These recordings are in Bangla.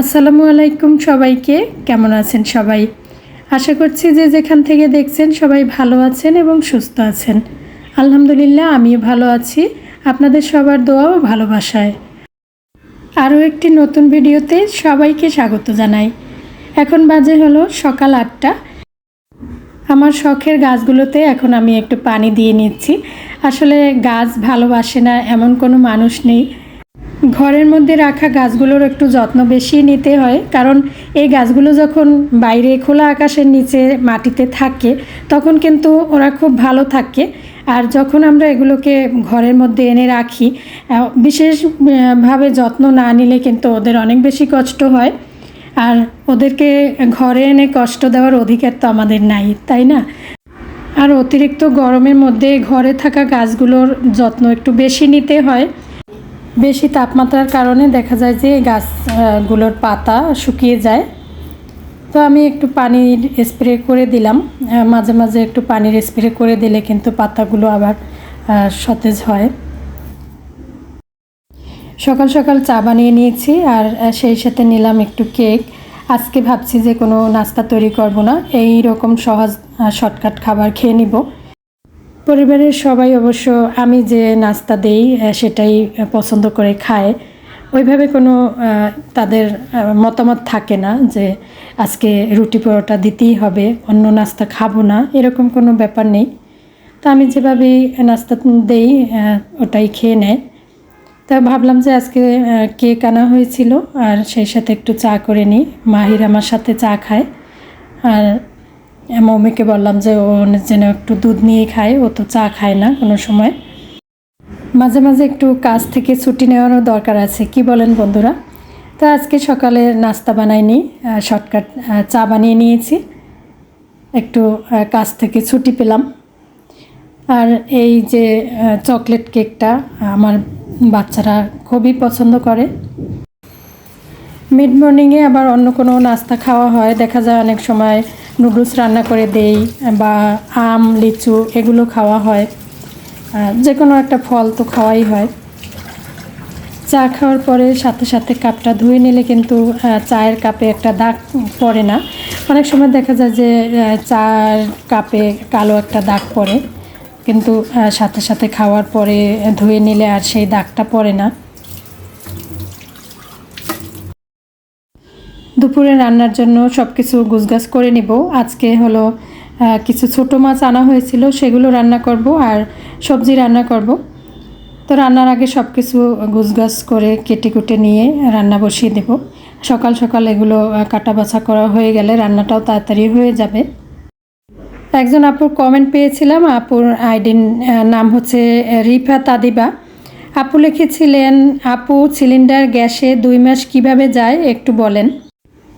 আসসালামু আলাইকুম সবাইকে। কেমন আছেন সবাই? আশা করছি যে যেখান থেকে দেখছেন সবাই ভালো আছেন এবং সুস্থ আছেন। আলহামদুলিল্লাহ, আমিও ভালো আছি। আপনাদের সবার দোয়া ও ভালোবাসায়। আরও একটি নতুন ভিডিওতে সবাইকে স্বাগত জানাই। এখন বাজে হলো সকাল আটটা। আমার শখের গাছগুলোতে এখন আমি একটু পানি দিয়ে নিচ্ছি। আসলে গাছ ভালোবাসে না, এমন কোনো মানুষ নেই। ঘরের মধ্যে রাখা গাছগুলোর একটু যত্ন বেশি নিতে হয়। কারণ এই গাছগুলো যখন বাইরে খোলা আকাশের নিচে মাটিতে থাকে, তখন কিন্তু ওরা খুব ভালো থাকে। আর যখন আমরা এগুলোকে ঘরের মধ্যে এনে রাখি বিশেষভাবে যত্ন না নিলে কিন্তু ওদের অনেক বেশি কষ্ট হয়। আর ওদেরকে ঘরে এনে কষ্ট দেওয়ার অধিকার তো আমাদের নাই, তাই না? আর অতিরিক্ত গরমের মধ্যে ঘরে থাকা গাছগুলোর যত্ন একটু বেশি নিতে হয়। বেশি তাপমাত্রার কারণে দেখা যায় যে গাছগুলোর পাতা শুকিয়ে যায়। তো আমি একটু পানির স্প্রে করে দিলাম। মাঝে মাঝে একটু পানির স্প্রে করে দিলে কিন্তু পাতাগুলো আবার সতেজ হয়। সকাল সকাল চা বানিয়ে নিয়েছি আর সেই সাথে নিলাম একটু কেক। আজকে ভাবছি যে কোনো নাস্তা তৈরি করব না। এই রকম সহজ শর্টকাট খাবার খেয়ে নিব। পরিবারের সবাই অবশ্য আমি যে নাস্তা দেই সেটাই পছন্দ করে খায়। ওইভাবে কোনো তাদের মতামত থাকে না যে আজকে রুটি পরোটা দিতেই হবে, অন্য নাস্তা খাব না, এরকম কোনো ব্যাপার নেই। তো আমি যেভাবেই নাস্তা দেই ওটাই খেয়ে নেয়। তা ভাবলাম যে আজকে কেক আনা হয়েছিল, আর সেই সাথে একটু চা করে নিই। মাহির আমার সাথে চা খায়। আর মৌমিকে বললাম যে ও যেন একটু দুধ নিয়ে খায়, ও তো চা খায় না কোনো সময়। মাঝে মাঝে একটু কাজ থেকে ছুটি নেওয়ারও দরকার আছে, কি বলেন বন্ধুরা? তো আজকে সকালে নাস্তা বানাইনি শর্টকাট চা বানিয়ে নিয়েছি। একটু কাজ থেকে ছুটি পেলাম। আর এই যে চকলেট কেকটা আমার বাচ্চারা খুবই পছন্দ করে। মিড মর্নিংয়ে আবার অন্য কোনো নাস্তা খাওয়া হয়, দেখা যায় অনেক সময় নুডলস রান্না করে দেই বা আম, লিচু এগুলো খাওয়া হয়। যে কোনো একটা ফল তো খাওয়াই হয়। চা খাওয়ার পরে সাথে সাথে কাপটা ধুয়ে নিলে কিন্তু চায়ের কাপে একটা দাগ পড়ে না। অনেক সময় দেখা যায় যে চার কাপে কালো একটা দাগ পড়ে। কিন্তু সাথে সাথে খাওয়ার পরে ধুয়ে নিলে আর সেই দাগটা পড়ে না। দুপুরে রান্নার জন্য সব কিছু গুছগাছ করে নিব। আজকে হলো কিছু ছোটো মাছ আনা হয়েছিল, সেগুলো রান্না করব আর সবজি রান্না করব। তো রান্নার আগে সব কিছু গুছগাছ করে কেটে কুটে নিয়ে রান্না বসিয়ে দেব। সকাল সকাল এগুলো কাটা বাছা করা হয়ে গেলে রান্নাটাও তাড়াতাড়ি হয়ে যাবে। একজন আপুর কমেন্ট পেয়েছিলাম, আপুর আইডির নাম হচ্ছে রিফা তাদিবা। আপু লিখেছিলেন, আপু, সিলিন্ডার গ্যাসে দুই মাস কীভাবে যায় একটু বলেন।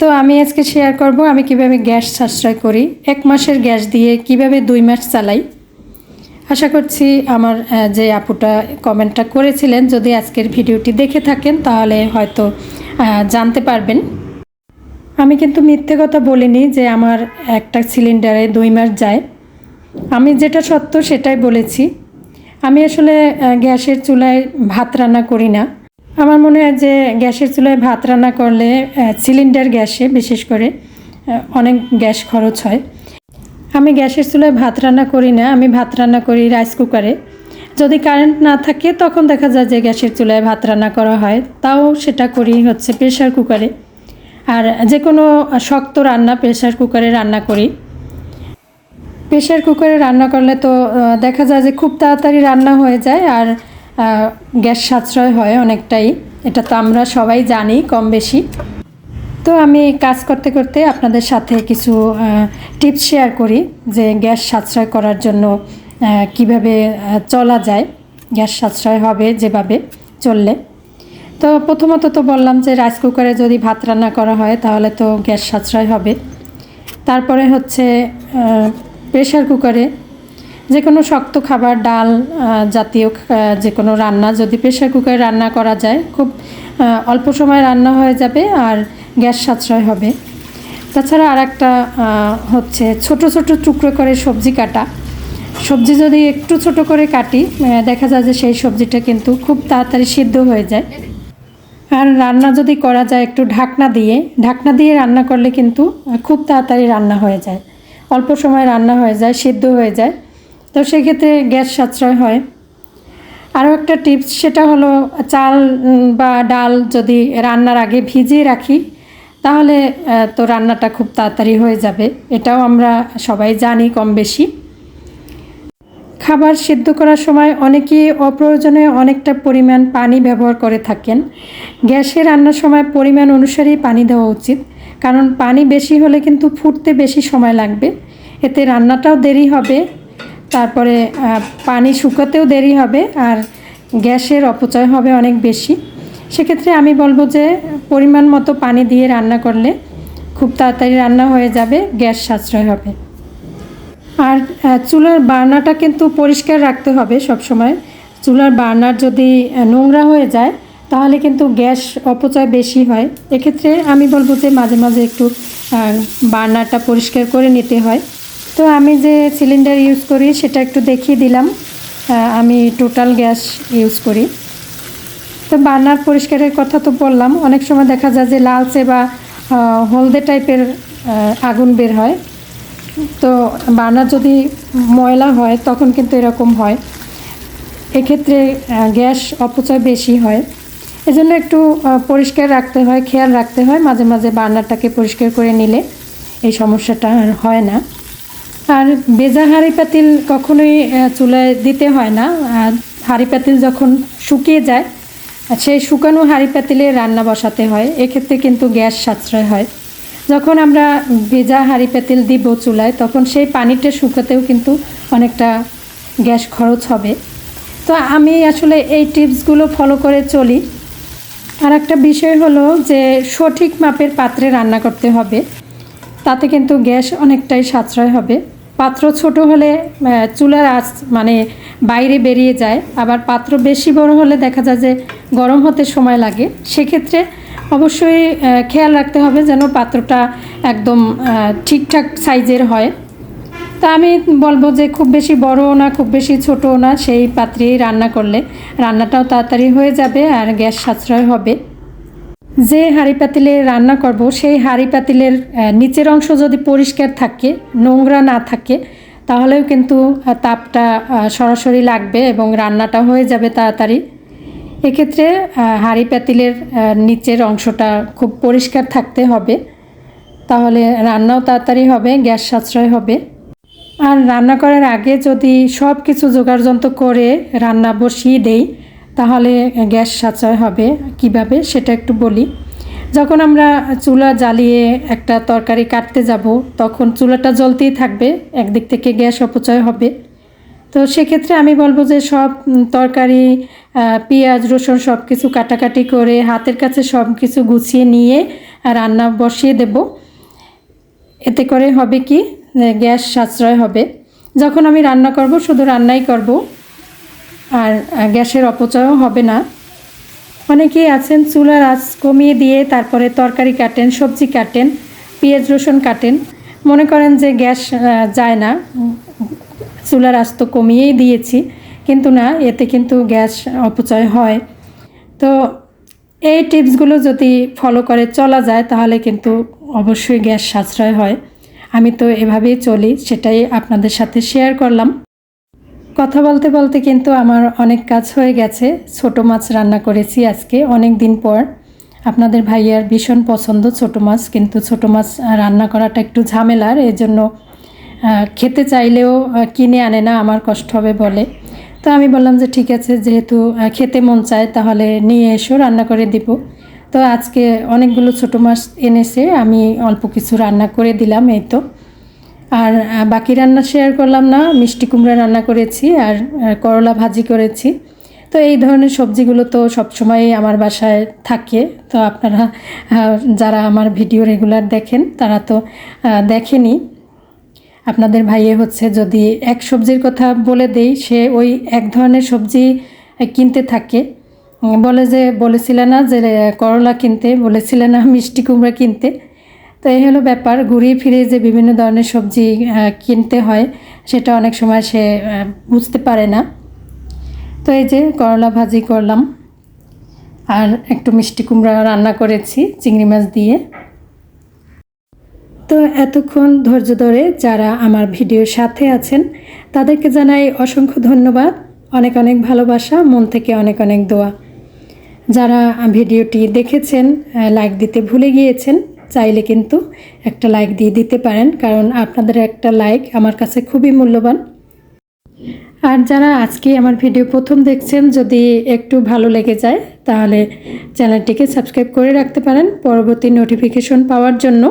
তো আমি আজকে শেয়ার করব, আমি কীভাবে গ্যাস সাশ্রয় করি, এক মাসের গ্যাস দিয়ে কীভাবে দুই মাস চালাই। আশা করছি আমার যে আপুটা কমেন্টটা করেছিলেন, যদি আজকের ভিডিওটি দেখে থাকেন, তাহলে হয়তো জানতে পারবেন। আমি কিন্তু মিথ্যে কথা বলিনি যে আমার একটা সিলিন্ডারে দুই মাস যায়। আমি যেটা সত্য সেটাই বলেছি। আমি আসলে গ্যাসের চুলায় ভাত রান্না করি না। আমার মনে হয় যে গ্যাসের চুলায় ভাত রান্না করলে সিলিন্ডার গ্যাসে, বিশেষ করে অনেক গ্যাস খরচ হয়। আমি গ্যাসের চুলায় ভাত রান্না করি না, আমি ভাত রান্না করি রাইস কুকারে যদি কারেন্ট না থাকে, তখন দেখা যায় যে গ্যাসের চুলায় ভাত রান্না করা হয়। তাও সেটা করি হচ্ছে প্রেশার কুকারে আর যে কোনো শক্ত রান্না প্রেশার কুকারে রান্না করি। প্রেশার কুকারে রান্না করলে তো দেখা যায় যে খুব তাড়াতাড়ি রান্না হয়ে যায়। আর গ্যাস সাশ্রয় হয় অনেকটাই। এটা তো আমরা সবাই জানি কম বেশি তো আমি কাজ করতে করতে আপনাদের সাথে কিছু টিপস শেয়ার করি যে গ্যাস সাশ্রয় করার জন্য কীভাবে চলা যায়। গ্যাস সাশ্রয় হবে যেভাবে চললে। তো প্রথমত তো বললাম যে রাইস কুকারে যদি ভাত রান্না করা হয় তাহলে তো গ্যাস সাশ্রয় হবে। তারপরে হচ্ছে প্রেশার কুকারে যে কোনো শক্ত খাবার, ডাল জাতীয় যে কোনো রান্না, যদি প্রেশার কুকারে রান্না করা যায়, খুব অল্প সময় রান্না হয়ে যাবে আর গ্যাস সাশ্রয় হবে। তাছাড়া আর একটা হচ্ছে ছোট ছোট টুকরো করে সবজি কাটা। সবজি যদি একটু ছোট করে কাটি দেখা যায় যে সেই সবজিটা কিন্তু খুব তাড়াতাড়ি সিদ্ধ হয়ে যায়। আর রান্না যদি করা যায় একটু ঢাকনা দিয়ে ঢাকনা দিয়ে রান্না করলে কিন্তু খুব তাড়াতাড়ি রান্না হয়ে যায়। অল্প সময় রান্না হয়ে যায়, সিদ্ধ হয়ে যায়। তো সেক্ষেত্রে গ্যাস সাশ্রয় হয়। আরও একটা টিপস, সেটা হলো চাল বা ডাল যদি রান্নার আগে ভিজিয়ে রাখি, তাহলে তো রান্নাটা খুব তাড়াতাড়ি হয়ে যাবে। এটাও আমরা সবাই জানি কম বেশি খাবার সিদ্ধ করার সময় অনেকেই অপ্রয়োজনে অনেকটা পরিমাণ পানি ব্যবহার করে থাকেন। গ্যাসে রান্নার সময় পরিমাণ অনুসারেই পানি দেওয়া উচিত। কারণ পানি বেশি হলে কিন্তু ফুটতে বেশি সময় লাগবে। এতে রান্নাটাও দেরি হবে। তারপরে পানি শুকাতেও দেরি হবে আর গ্যাসের অপচয় হবে অনেক বেশি। সেক্ষেত্রে আমি বলব যে, পরিমাণ মতো পানি দিয়ে রান্না করলে খুব তাড়াতাড়ি রান্না হয়ে যাবে, গ্যাস সাশ্রয় হবে। আর চুলার বার্নাটা কিন্তু পরিষ্কার রাখতে হবে সব সময় চুলার বার্নার যদি নোংরা হয়ে যায়, তাহলে কিন্তু গ্যাস অপচয় বেশি হয়। এক্ষেত্রে আমি বলব যে, মাঝে মাঝে একটু বার্নারটা পরিষ্কার করে নিতে হয়। তো আমি যে সিলিন্ডার ইউজ করি, সেটা একটু দেখিয়ে দিলাম। আমি টোটাল গ্যাস ইউজ করি। তো বার্নার পরিষ্কারের কথা তো বললাম। অনেক সময় দেখা যায় যে লালচে বা হলদে টাইপের আগুন বের হয়। তো বার্নার যদি ময়লা হয়, তখন কিন্তু এরকম হয়। এক্ষেত্রে গ্যাস অপচয় বেশি হয়। এজন্য একটু পরিষ্কার রাখতে হয়, খেয়াল রাখতে হয়, মাঝে মাঝে বার্নারটাকে পরিষ্কার করে নিলে এই সমস্যাটা আর হয় না। আর বেজা হাঁড়ি পাতিল কখনোই চুলায় দিতে হয় না। আর হাঁড়ি পাতিল যখন শুকিয়ে যায় সেই শুকানো হাঁড়ি পাতিলে রান্না বসাতে হয়। এক্ষেত্রে কিন্তু গ্যাস সাশ্রয় হয়। যখন আমরা ভেজা হাঁড়ি পাতিল দিব চুলায়, তখন সেই পানিটা শুকাতেও কিন্তু অনেকটা গ্যাস খরচ হবে। তো আমি আসলে এই টিপসগুলো ফলো করে চলি। আর একটা বিষয় হলো যে, সঠিক মাপের পাত্রে রান্না করতে হবে। তাতে কিন্তু গ্যাস অনেকটাই সাশ্রয় হবে। পাত্র ছোট হলে চুলার আঁচ মানে বাইরে বেরিয়ে যায়। আবার পাত্র বেশি বড় হলে দেখা যায় যে গরম হতে সময় লাগে। সেক্ষেত্রে অবশ্যই খেয়াল রাখতে হবে যেন পাত্রটা একদম ঠিকঠাক সাইজের হয়। তা আমি বলব যে খুব বেশি বড়ও না, খুব বেশি ছোটও না, সেই পাত্রেই রান্না করলে। রান্নাটাও তাড়াতাড়ি হয়ে যাবে আর গ্যাস সাশ্রয় হবে। যে হাঁড়ি পাতিলে রান্না করব, সেই হাঁড়ি পাতিলের নিচের অংশ যদি পরিষ্কার থাকে, নোংরা না থাকে, তাহলেও কিন্তু তাপটা সরাসরি লাগবে এবং রান্নাটা হয়ে যাবে তাড়াতাড়ি। এক্ষেত্রে হাঁড়ি পাতিলের নিচের অংশটা খুব পরিষ্কার থাকতে হবে। তাহলে রান্নাও তাড়াতাড়ি হবে, গ্যাস সাশ্রয় হবে। আর রান্না করার আগে যদি সব কিছু জোগাড়যন্ত্র করে রান্না বসিয়ে দেই তাহলে গ্যাস সাশ্রয় হবে। কীভাবে? সেটা একটু বলি। যখন আমরা চুলা জ্বালিয়ে একটা তরকারি কাটতে যাব, তখন চুলাটা জ্বলতেই থাকবে, একদিক থেকে গ্যাস অপচয় হবে। তো সেক্ষেত্রে আমি বলব যে সব তরকারি পেঁয়াজ, রসুন সব কিছু কাটাকাটি করে হাতের কাছে সব কিছু গুছিয়ে নিয়ে রান্না বসিয়ে দেবো। এতে করে হবে কি? গ্যাস সাশ্রয় হবে। যখন আমি রান্না করব, শুধু রান্নাই করব। আর গ্যাসের অপচয়ও হবে না। অনেকেই আছেন চুলার আঁচ কমিয়ে দিয়ে তারপরে তরকারি কাটেন, সবজি কাটেন, পেঁয়াজ রসুন কাটেন। মনে করেন যে গ্যাস যায় না। চুলার আঁচ তো কমিয়েই দিয়েছি, কিন্তু না, এতে কিন্তু গ্যাস অপচয় হয়। তো এই টিপসগুলো যদি ফলো করে চলা যায়, তাহলে কিন্তু অবশ্যই গ্যাস সাশ্রয় হয়। আমি তো এভাবেই চলি, সেটাই আপনাদের সাথে শেয়ার করলাম। কথা বলতে বলতে কিন্তু আমার অনেক কাজ হয়ে গেছে। ছোট মাছ রান্না করেছি আজকে অনেক দিন পর। আপনাদের ভাইয়ার ভীষণ পছন্দ ছোট মাছ, কিন্তু ছোট মাছ রান্না করাটা একটু ঝামেলার জন্য খেতে চাইলেও কিনে আনে না, আমার কষ্ট হবে বলে। তো আমি বললাম যে ঠিক আছে, যেহেতু খেতে মন চায়, তাহলে নিয়ে এসো, রান্না করে দিব। তো আজকে অনেকগুলো ছোট মাছ এনেছে, আমি অল্প কিছু রান্না করে দিলাম, এই তো। আর বাকি রান্না শেয়ার করলাম না, মিষ্টি কুমড়া রান্না করেছি আর করলা ভাজি করেছি। তো এই ধরনের সবজিগুলো তো সবসময়ই আমার বাসায় থাকে। তো আপনারা যারা আমার ভিডিও রেগুলার দেখেন, তারা তো দেখেনি। আপনাদের ভাইয়ে হচ্ছে যদি এক সবজির কথা বলে দেই, সে ওই এক ধরনের সবজি কিনতে থাকে। বলে যে, বলেছিলে না যে, করলা কিনতে, বলেছিলে না মিষ্টি কুমড়া কিনতে। তো এই হলো ব্যাপার। ঘুরিয়ে ফিরে যে বিভিন্ন ধরনের সবজি কিনতে হয়, সেটা অনেক সময় সে বুঝতে পারে না। তো এই যে করলা ভাজি করলাম, আর একটু মিষ্টি কুমড়া রান্না করেছি, চিংড়ি মাছ দিয়ে। তো এতক্ষণ ধৈর্য ধরে যারা আমার ভিডিওর সাথে আছেন, তাদেরকে জানাই অসংখ্য ধন্যবাদ। অনেক অনেক ভালোবাসা, মন থেকে অনেক অনেক দোয়া। যারা ভিডিওটি দেখেছেন লাইক দিতে ভুলে গিয়েছেন চাইলে কিন্তু একটা লাইক দিয়ে দিতে পারেন, কারণ আপনাদের একটা লাইক আমার কাছে খুবই মূল্যবান। আর যারা আজকে আমার ভিডিও প্রথম দেখছেন, যদি একটু ভালো লেগে যায়, তাহলে চ্যানেলটিকে সাবস্ক্রাইব করে রাখতে পারেন পরবর্তী নোটিফিকেশন পাওয়ার জন্য।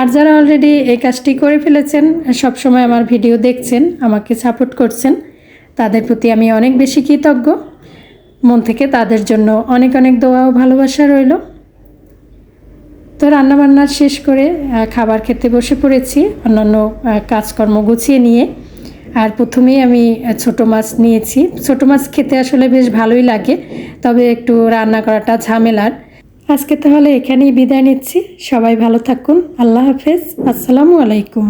আর যারা অলরেডি এই কাজটি করে ফেলেছেন, সবসময় আমার ভিডিও দেখছেন, আমাকে সাপোর্ট করছেন, তাদের প্রতি আমি অনেক বেশি কৃতজ্ঞ। মন থেকে তাদের জন্য অনেক অনেক দোয়া ও ভালোবাসা রইল। তো রান্নাবান্না শেষ করে খাবার খেতে বসে পড়েছি, অন্যান্য কাজকর্ম গুছিয়ে নিয়ে। আর প্রথমেই আমি ছোট মাছ নিয়েছি। ছোট মাছ খেতে আসলে বেশ ভালোই লাগে, তবে একটু রান্না করাটা ঝামেলার। আজকে তাহলে এখানেই বিদায় নিচ্ছি। সবাই ভালো থাকুন। আল্লাহ হাফেজ। আসসালামু আলাইকুম।